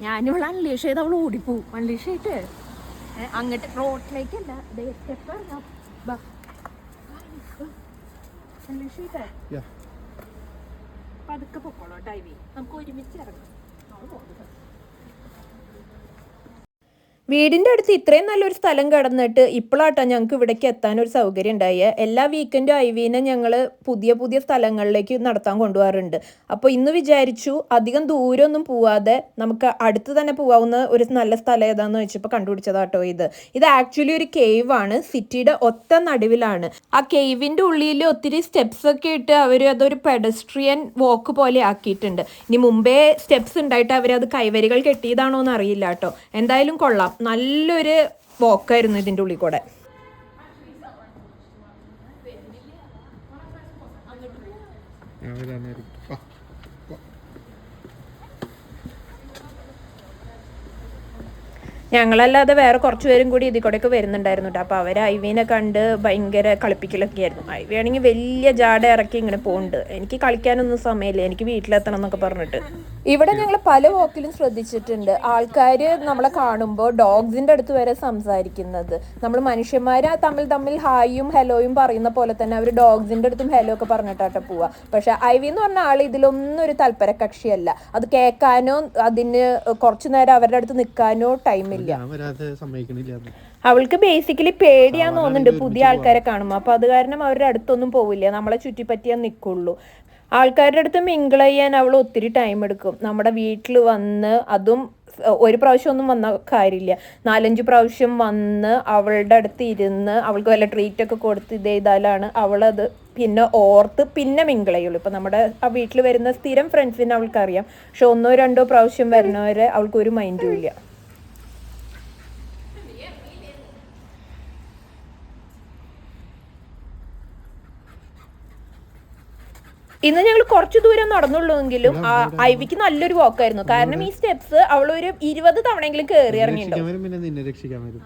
ഞാനിവിടെ അൺലീഷ് ചെയ്ത് അവൾ ഓടിപ്പോവും. അൺലീഷ് ചെയ്തിട്ട് അങ്ങോട്ട് റോഡിലേക്കല്ല ദേ സ്റ്റെപ്പ് ഇറങ്ങാം? ബാ. അൺലീഷ് ചെയ്തേ Yeah. പതുക്കെ പൊക്കോളോ ഡൈവി നമുക്ക് ഒരുമിച്ച് ഇറങ്ങാം. പോകുന്നത് വീടിന്റെ അടുത്ത് ഇത്രയും നല്ലൊരു സ്ഥലം കടന്നിട്ട് ഇപ്പോഴാട്ടോ ഞങ്ങൾക്ക് ഇവിടേക്ക് എത്താൻ ഒരു സൗകര്യം ഉണ്ടായ. എല്ലാ വീക്കെൻഡും ഐവീനെ ഞങ്ങൾ പുതിയ പുതിയ സ്ഥലങ്ങളിലേക്ക് നടത്താൻ കൊണ്ടുപോകാറുണ്ട്. അപ്പോൾ ഇന്ന് വിചാരിച്ചു അധികം ദൂരമൊന്നും പോവാതെ നമുക്ക് അടുത്ത് തന്നെ പോകാവുന്ന ഒരു നല്ല സ്ഥലം ഏതാന്ന് വെച്ചപ്പോൾ കണ്ടുപിടിച്ചതാട്ടോ ഇത്. ഇത് ആക്ച്വലി ഒരു കേവ് ആണ്. സിറ്റിയുടെ ഒത്ത നടുവിലാണ്. ആ കേവിന്റെ ഉള്ളിൽ ഒത്തിരി സ്റ്റെപ്സ് ഒക്കെ ഇട്ട് അവർ അതൊരു പെഡസ്ട്രിയൻ വോക്ക് പോലെ ആക്കിയിട്ടുണ്ട്. ഇനി മുമ്പേ സ്റ്റെപ്സ് ഉണ്ടായിട്ട് അവരത് കൈവരികൾ കെട്ടിയതാണോ എന്ന് അറിയില്ല കേട്ടോ എന്തായാലും കൊള്ളാം. നല്ലൊരു വോക്കായിരുന്നു ഇതിന്റെ ഉള്ളിൽ കൂടെ. ഞാൻ വരാനായിരിക്കും വാ, വാ. ഞങ്ങളല്ലാതെ വേറെ കുറച്ച് പേരും കൂടി ഇതിൽ കൂടെയൊക്കെ വരുന്നുണ്ടായിരുന്നു കേട്ടോ അപ്പോൾ അവർ ഐവിനെ കണ്ട് ഭയങ്കര കളിപ്പിക്കലൊക്കെ ആയിരുന്നു. ഐവി ആണെങ്കിൽ വലിയ ജാട ഇറക്കി ഇങ്ങനെ പോകുന്നുണ്ട് എനിക്ക് കളിക്കാനൊന്നും സമയമില്ല. എനിക്ക് വീട്ടിലെത്തണം എന്നൊക്കെ പറഞ്ഞിട്ട്. ഇവിടെ ഞങ്ങൾ പല വോക്കിലും ശ്രദ്ധിച്ചിട്ടുണ്ട്. ആൾക്കാർ നമ്മളെ കാണുമ്പോൾ ഡോഗ്സിന്റെ അടുത്ത് വരെ സംസാരിക്കുന്നത്. നമ്മൾ മനുഷ്യന്മാർ തമ്മിൽ തമ്മിൽ ഹായും ഹലോയും പറയുന്ന പോലെ തന്നെ അവർ ഡോഗ്സിന്റെ അടുത്തും ഹലോ ഒക്കെ പറഞ്ഞിട്ടാട്ടെ പോവുക പക്ഷെ ഐവി എന്ന് പറഞ്ഞ ആൾ ഇതിലൊന്നും ഒരു താല്പര്യ കക്ഷിയല്ല അത് കേൾക്കാനോ അതിന് കുറച്ചു നേരം അവരുടെ അടുത്ത് നിൽക്കാനോ ടൈമില്ല വരാതെ അവൾക്ക് ബേസിക്കലി പേടിയാന്ന് തോന്നുന്നുണ്ട് പുതിയ ആൾക്കാരെ കാണുമ്പോൾ അപ്പൊ അത് കാരണം അവരുടെ അടുത്തൊന്നും പോവില്ല. നമ്മളെ ചുറ്റിപ്പറ്റിയാ നിൽക്കുള്ളൂ ആൾക്കാരുടെ അടുത്ത് മിങ്കിൾ ചെയ്യാൻ അവൾ ഒത്തിരി ടൈം എടുക്കും. നമ്മുടെ വീട്ടിൽ വന്ന് അതും ഒരു പ്രാവശ്യം ഒന്നും വന്ന കാര്യമില്ല. നാലഞ്ച് പ്രാവശ്യം വന്ന് അവളുടെ അടുത്ത് ഇരുന്ന് അവൾക്ക് വല്ല ട്രീറ്റ് ഒക്കെ കൊടുത്ത് ഇത് ചെയ്താലാണ് അവളത് പിന്നെ ഓർത്ത് പിന്നെ മിങ്കിൾ ചെയ്യുള്ളൂ. ഇപ്പം നമ്മുടെ ആ വീട്ടിൽ വരുന്ന സ്ഥിരം ഫ്രണ്ട്സിനെ അവൾക്കറിയാം. പക്ഷെ ഒന്നോ രണ്ടോ പ്രാവശ്യം വരുന്നവരെ അവൾക്ക് ഒരു മൈൻഡും ഇല്ല. ഇന്ന് ഞങ്ങൾ കുറച്ച് ദൂരം നടന്നുള്ളൂ എങ്കിലും ആ ഐവിക്ക് നല്ലൊരു വാക്കായിരുന്നു കാരണം ഈ സ്റ്റെപ്സ് അവൾ ഒരു ഇരുപത് തവണയെങ്കിലും കയറി ഇറങ്ങിയിട്ടുണ്ടാവും രക്ഷിക്കാൻ വരും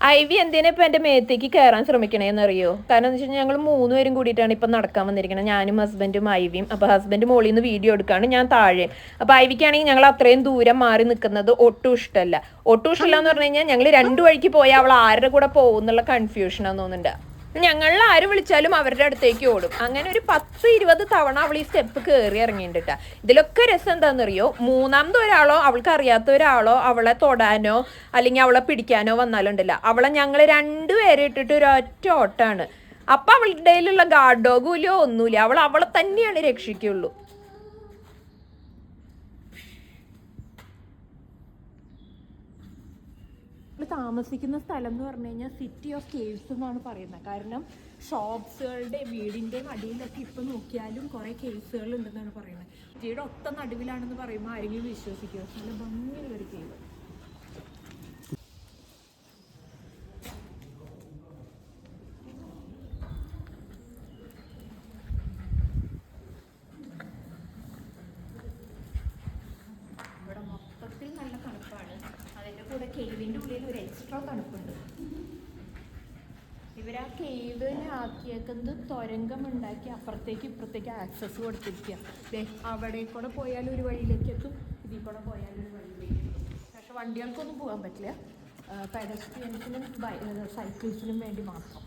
പിന്നെ വി എന്തിനാ ഇപ്പൊ എന്റെ മേത്തേക്ക് കയറാൻ ശ്രമിക്കണേന്ന് അറിയോ കാരണം എന്ന് വെച്ചാൽ ഞങ്ങൾ മൂന്ന് പേരും കൂടിയിട്ടാണ് ഇപ്പൊ നടക്കാൻ വന്നിരിക്കുന്നത് ഞാനും ഹസ്ബൻഡും ഐവിയും. അപ്പൊ ഹസ്ബൻഡ് മോളിൽ നിന്ന് വീഡിയോ എടുക്കാണ് ഞാൻ താഴെ. അപ്പൊ ഐവിക്കാണെങ്കിൽ ഞങ്ങൾ അത്രയും ദൂരം മാറി നിൽക്കുന്നത് ഒട്ടും ഇഷ്ടമല്ല. ഒട്ടും ഇഷ്ടമല്ല എന്ന് പറഞ്ഞു കഴിഞ്ഞാൽ ഞങ്ങൾ രണ്ടു വഴിക്ക് പോയാൽ അവൾ ആരുടെ കൂടെ പോകുന്നുള്ള കൺഫ്യൂഷനാന്ന് തോന്നുന്നുണ്ട്. ഞങ്ങളിൽ ആര് വിളിച്ചാലും അവരുടെ അടുത്തേക്ക് ഓടും. അങ്ങനെ ഒരു പത്ത് ഇരുപത് തവണ അവൾ ഈ സ്റ്റെപ്പ് കയറി ഇറങ്ങിയിട്ടുണ്ട് ട്ടാ. ഇതിലൊക്കെ രസം എന്താണെന്നറിയോ മൂന്നാമത് ഒരാളോ അവൾക്ക് അറിയാത്ത ഒരാളോ അവളെ തൊടാനോ അല്ലെങ്കിൽ അവളെ പിടിക്കാനോ വന്നാലുണ്ടല്ല അവളെ ഞങ്ങൾ രണ്ടുപേരെ ഇട്ടിട്ട് ഒരു ഒറ്റ ഓട്ടാണ്. അപ്പൊ അവളുടെ ഇടയിലുള്ള ഗാർഡ് ഡോഗും ഇല്ല ഒന്നുമില്ല. അവൾ അവളെ തന്നെയാണ് രക്ഷിക്കുള്ളൂ താമസിക്കുന്ന സ്ഥലം എന്ന് പറഞ്ഞു കഴിഞ്ഞാൽ സിറ്റി ഓഫ് കേവ്സ് എന്നാണ് പറയുന്നത്. കാരണം ഷോപ്സുകളുടെ വീടിന്റെ അടിയിലൊക്കെ ഇപ്പം നോക്കിയാലും കുറേ കേവ്സുകൾ ഉണ്ടെന്നാണ് പറയുന്നത്. സിറ്റിയുടെ ഒത്ത നടുവിലാണെന്ന് പറയുമ്പോൾ ആരെങ്കിലും വിശ്വസിക്കുമോ? നല്ല ഭംഗിയുള്ള ഒരു കേവ് ഇവിടെ മൊത്തത്തിൽ നല്ല തണുപ്പാണ് അതിന്റെ കൂടെ കേവിന്റെ ഉള്ളിൽ ഒരു എക്സ്ട്രാ തണുപ്പുണ്ട്. ഇവർ ആ കേവിനെ ആക്കിയേക്കുന്നത് തുരങ്കം ഉണ്ടാക്കി അപ്പുറത്തേക്ക് ഇപ്പുറത്തേക്ക് ആക്സസ് കൊടുത്തിരിക്കുക ദേ അവിടെ കൂടെ പോയാൽ ഒരു വഴിയിലേക്ക് എത്തും ഇതിൽ കൂടെ പോയാൽ ഒരു വഴിയിലേക്ക് പക്ഷെ വണ്ടികൾക്കൊന്നും പോകാൻ പറ്റില്ല. പെഡസ്ട്രിയൻസിനും സൈക്കിൾസിനും വേണ്ടി മാത്രം.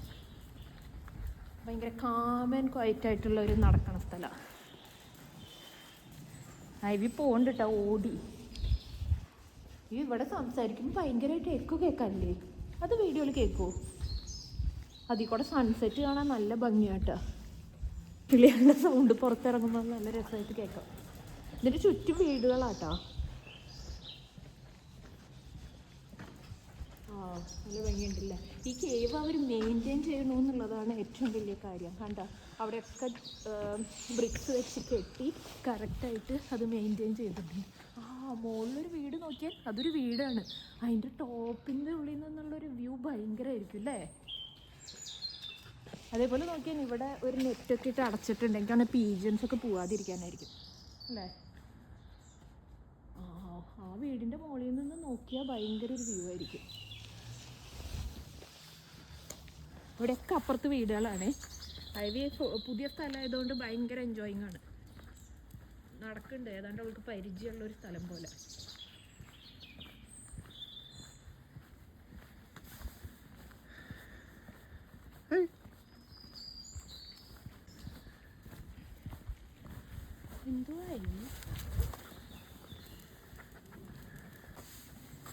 ഭയങ്കര കാമൻ ക്വയറ്റ് ആയിട്ടുള്ള ഒരു നടക്കണ സ്ഥലമാണ് ഐവി വി കേട്ടോ ഓടി. ഈ ഇവിടെ സംസാരിക്കുമ്പോൾ ഭയങ്കരമായിട്ട് എക്കോ കേൾക്കാനില്ലേ? അത് വീഡിയോയിൽ കേൾക്കുമോ അതിൽ കൂടെ സൺസെറ്റ് കാണാൻ നല്ല ഭംഗിയാട്ടോ. കിളികളുടെ സൗണ്ട് പുറത്തിറങ്ങുമ്പോൾ നല്ല രസമായിട്ട് കേൾക്കാം. ഇതിന്റെ ചുറ്റും വീടുകളാട്ടോ. ആ നല്ല ഭംഗിയുണ്ടല്ലേ? ഈ കേവ് അവർ മെയിന്റെയിൻ ചെയ്യണമെന്നുള്ളതാണ് ഏറ്റവും വലിയ കാര്യം. കണ്ട? അവിടെയൊക്കെ ബ്രിക്സ് വെച്ച് കെട്ടി കറക്റ്റായിട്ട് അത് മെയിന്റെയിൻ ചെയ്തിട്ടുണ്ട്. മുകളിലൊരു വീട് നോക്കിയാൽ അതൊരു വീടാണ്. അതിന്റെ ടോപ്പിന്റെ ഉള്ളിൽ നിന്നുള്ളൊരു വ്യൂ ഭയങ്കരമായിരിക്കും അല്ലേ? അതേപോലെ നോക്കിയാൽ ഇവിടെ ഒരു നെറ്റൊക്കെ ഇട്ട് അടച്ചിട്ടുണ്ടെങ്കിൽ കാരണം പീജൻസ് ഒക്കെ പോവാതിരിക്കാനായിരിക്കും. അല്ലേ? ആ ആ വീടിന്റെ മുകളിൽ നിന്ന് നോക്കിയാൽ ഭയങ്കര ഒരു വ്യൂ ആയിരിക്കും. ഇവിടെയൊക്കെ അപ്പുറത്ത് വീടുകളാണ്. ഐവി പുതിയ സ്ഥലമായതുകൊണ്ട് ഭയങ്കര എൻജോയിങ് ആണ്. നടക്കുന്നുണ്ട് ഏതാണ്ട് അവൾക്ക് പരിചയമുള്ള ഒരു സ്ഥലം പോലെ.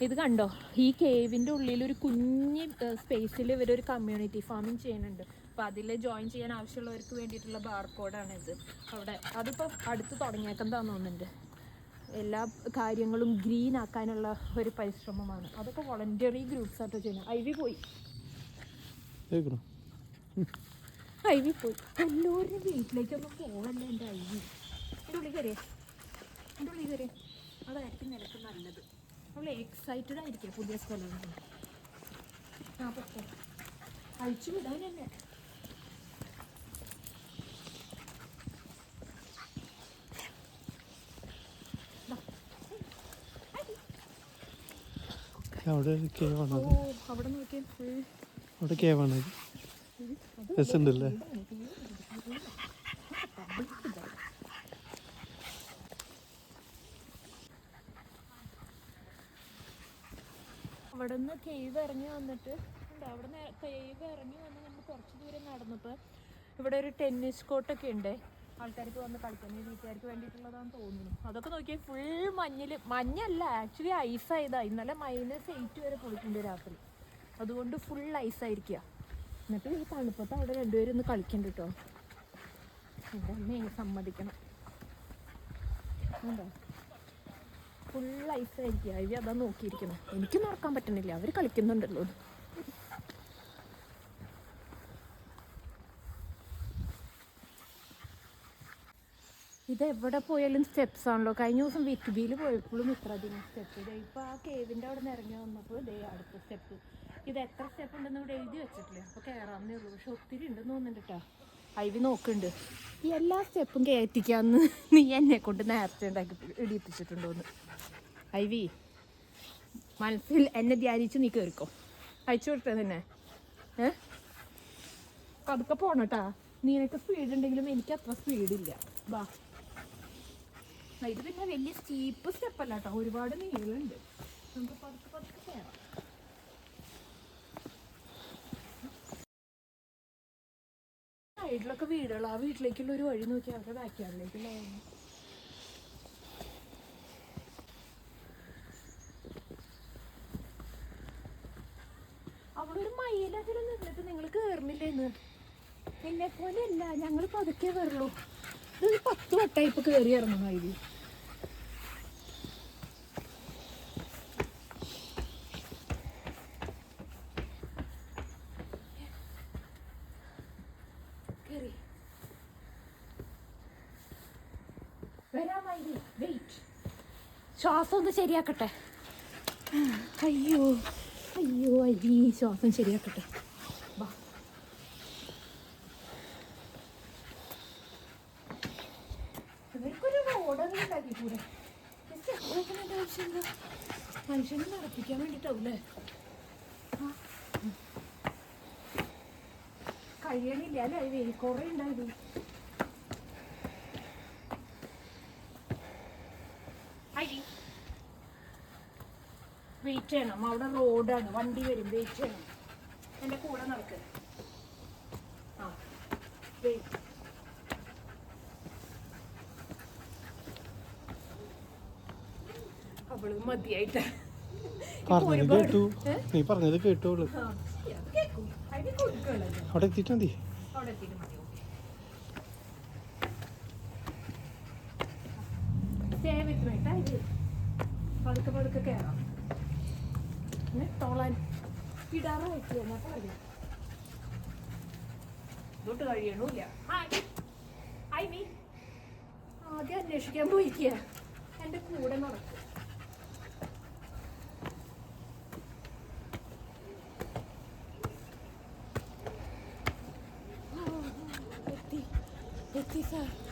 ഇത് കണ്ടോ? ഈ കേവിന്റെ ഉള്ളിൽ ഒരു കുഞ്ഞ് സ്പേസിൽ ഇവരൊരു കമ്മ്യൂണിറ്റി ഫാമിംഗ് ചെയ്യുന്നുണ്ട്. അപ്പോൾ അതിൽ ജോയിൻ ചെയ്യാൻ ആവശ്യമുള്ളവർക്ക് വേണ്ടിയിട്ടുള്ള ഇത് അവിടെ അതിപ്പോൾ അടുത്ത് തുടങ്ങിയേക്കാൻ തോന്നുന്നുണ്ട്. എല്ലാ കാര്യങ്ങളും ഗ്രീൻ ആക്കാനുള്ള ഒരു പരിശ്രമമാണ്. അതൊക്കെ വോളണ്ടിയറി ഗ്രൂപ്പ്സ് ആയിട്ട് ചെയ്യുന്നത് ഐ വി പോയി. ഐ വി പോയി. എല്ലാവരും വീട്ടിലേക്കൊന്നും പോകല്ലേ എന്റെ ഐ വി എന്റെ ഉള്ളിൽ കയറിയേ എന്റെ ഉള്ളിൽ കയറിയേ അതായിരിക്കും നിനക്ക് നല്ലത്. അവൾ എക്സൈറ്റഡ് ആയിരിക്കും പുതിയ സ്ഥലം ആ പക്ഷേ അഴിച്ചു വിടാൻ തന്നെ അവിടെ ഒരു കേവാണ് അവിടെ നോക്കിയാൽ ഫുൾ അവിടെ കേവാണ് രസമുണ്ടല്ലേ? അവിടെ നിന്ന് കേവ് ഇറങ്ങി വന്നിട്ട് അവിടെ നിന്ന് കേവ് ഇറങ്ങി വന്ന് നമ്മൾ കുറച്ച് ദൂരം നടന്നപ്പോൾ ഇവിടെ ഒരു ടെന്നീസ് കോർട്ടൊക്കെ ഉണ്ട്. ആൾക്കാർക്ക് വന്ന് കളിക്കാൻ വീട്ടുകാർക്ക് വേണ്ടിയിട്ടുള്ളതാണെന്ന് തോന്നുന്നു. അതൊക്കെ നോക്കിയാൽ ഫുൾ മഞ്ഞിൽ മഞ്ഞല്ല ആക്ച്വലി ഐസ് ഐസായതാ ഇന്നലെ മൈനസ് എയ്റ്റ് വരെ പോയിട്ടുണ്ട് രാത്രി. അതുകൊണ്ട് ഫുൾ ഐസ് ഐസായിരിക്കുക എന്നിട്ട് ഈ തണുപ്പത്ത് അവിടെ രണ്ടുപേരും ഒന്ന് കളിക്കണ്ട കേട്ടോ എന്റെ അമ്മയെ സമ്മതിക്കണം. എന്താ? ഫുൾ ഐസായിരിക്കും ഐവി അതാ നോക്കിയിരിക്കുന്നത് എനിക്ക് മറക്കാൻ പറ്റണില്ല. അവർ കളിക്കുന്നുണ്ടല്ലോ ഇത് എവിടെ പോയാലും സ്റ്റെപ്സ് ആണല്ലോ. കഴിഞ്ഞ ദിവസം വിറ്റുബിയിൽ പോയപ്പോഴും ഇത്ര അധികം സ്റ്റെപ്പ് ഇതേ ഇപ്പോൾ ആ കേവിന്റെ അവിടെ നിന്ന് ഇറങ്ങി വന്നപ്പോൾ ഇതേ അടുത്ത സ്റ്റെപ്പ് ഇത് എത്ര സ്റ്റെപ്പ് ഉണ്ടെന്ന് ഇവിടെ എഴുതി വെച്ചിട്ടില്ല? അപ്പോൾ കയറാമെന്നേ ഉള്ളൂ. പക്ഷെ ഒത്തിരി ഉണ്ടെന്ന് തോന്നുന്നുണ്ട് ഐവി നോക്കുന്നുണ്ട് ഈ എല്ലാ സ്റ്റെപ്പും കയറ്റിക്കാന്ന് നീ എന്നെ കൊണ്ട് നേരത്തെ ഉണ്ടാക്കി ഇടിയിപ്പിച്ചിട്ടുണ്ടോന്ന്. ഐവി മനസ്സിൽ എന്നെ ധ്യാനിച്ച് നീ കയറിക്കോ അയച്ചു കൊടുത്തേ നിന്നെ. ഏ? പതുക്കെ പോണട്ടാ. നിനക്ക് സ്പീഡ് ഉണ്ടെങ്കിലും എനിക്ക് അത്ര സ്പീഡില്ല ബാ. ഇത് പിന്നെ വലിയ സ്റ്റീപ്പ് സ്റ്റെപ്പ് അല്ല കേട്ടോ ഒരുപാട് നീളുണ്ട് നമുക്ക് പതുക്കെ പതുക്കെ കയറാം സൈഡിലൊക്കെ വീടുകൾ. ആ വീട്ടിലേക്കുള്ള ഒരു വഴി നോക്കി അവരുടെ ബാക്ക് യാർഡിലേക്കുള്ള വഴി. അവിടെ ഒരു മയിലതിൽ നിന്നിട്ട് നിങ്ങൾ കയറുന്നില്ലേന്ന് എന്നെ പോലെ അല്ല ഞങ്ങൾ പതുക്കെ കയറുള്ളൂ ഇത് പത്ത് വട്ടായി ഇപ്പൊ കയറി ഇറങ്ങുന്നു മയിൽ കേറി വരാം മയിൽ വെയിറ്റ് ശ്വാസം ഒന്ന് ശരിയാക്കട്ടെ. അയ്യോ. അയ്യോ ഈ ശ്വാസം ശരിയാക്കട്ടെ. വാ. ഇവർക്കൊരു റോഡൊന്നും ഉണ്ടാക്കിക്കൂടെ ആവശ്യമില്ല മനുഷ്യനെ നടപ്പിക്കാൻ വേണ്ടിട്ടാവൂലേ കഴിയണില്ല അല്ലേ? കുറെ ഉണ്ടായത് വെയിറ്റ് ചെയ്യണം. അവിടെ റോഡാണ്. വണ്ടി വരും. വെയിറ്റ് ചെയ്യണം. എന്റെ കൂടെ നടക്ക്. ആ. വെയിറ്റ് അവൾ മതിയായിട്ട്. പറഞ്ഞത് കേട്ടു. നീ പറഞ്ഞത് കേട്ടോളൂ അവിടെ എത്തിയിട്ട് മതി. അവിടെ എത്തിയിട്ട് മതി. ഓക്കെ സ്റ്റേ വിത്ത് മീ ഇത് പതുക്കെ പതുക്കെ കയറാം പിന്നെ തോളാൻ ഇടാറ് വെച്ചു എന്നിട്ട് മതി ഇതോട്ട് മീ. ആദ്യം അന്വേഷിക്കാൻ പോയിരിക്കുക എന്റെ കൂടെ നടക്കും. എത്തി.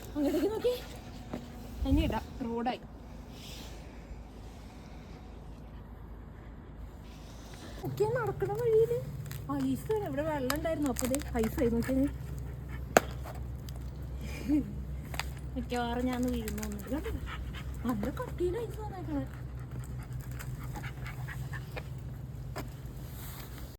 അങ്ങോട്ടേക്ക് നോക്കി ഇടാം. റോഡായി. ഒക്കെ നടക്കണ വഴിയിൽ. ഐസ് ഇവിടെ വെള്ളം ഉണ്ടായിരുന്നു. അപ്പത് ഐസ് ആയി നോക്കിയത് മിക്കവാറും ഞാൻ വീഴുന്നു. നല്ല കട്ടിയിൽ ഐസ് വന്നേക്കണേ